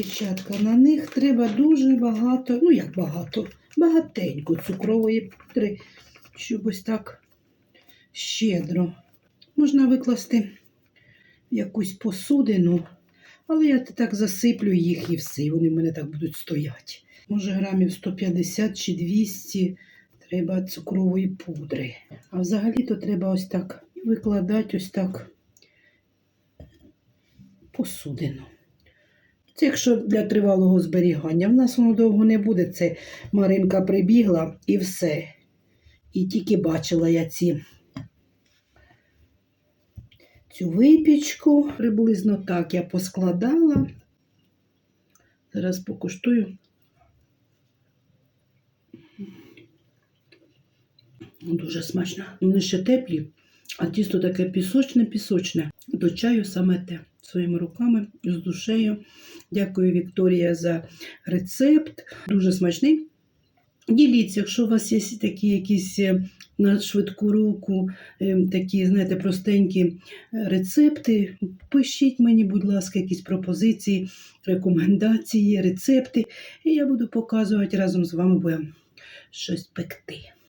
Дівчатка, на них треба дуже багато, ну як багато, багатенько цукрової пудри, щоб ось так щедро. Можна викласти якусь посудину, але я так засиплю їх і все, і вони в мене так будуть стояти. Може, грамів 150 чи 200 треба цукрової пудри. А взагалі-то треба ось так викладати ось так посудину. Це якщо для тривалого зберігання. В нас воно довго не буде. Це Маринка прибігла і все. І тільки бачила я ці, цю випічку. Приблизно так я поскладала. Зараз покуштую. Дуже смачно. Вони ще теплі, а тісто таке пісочне-пісочне. До чаю саме те. Своїми руками з душею. Дякую, Вікторія, за рецепт. Дуже смачний. Діліться, якщо у вас є такі якісь е, на швидку руку, е, такі, знаєте, простенькі е, рецепти, пишіть мені, будь ласка, якісь пропозиції, рекомендації, рецепти. І я буду показувати разом з вами будемо щось пекти.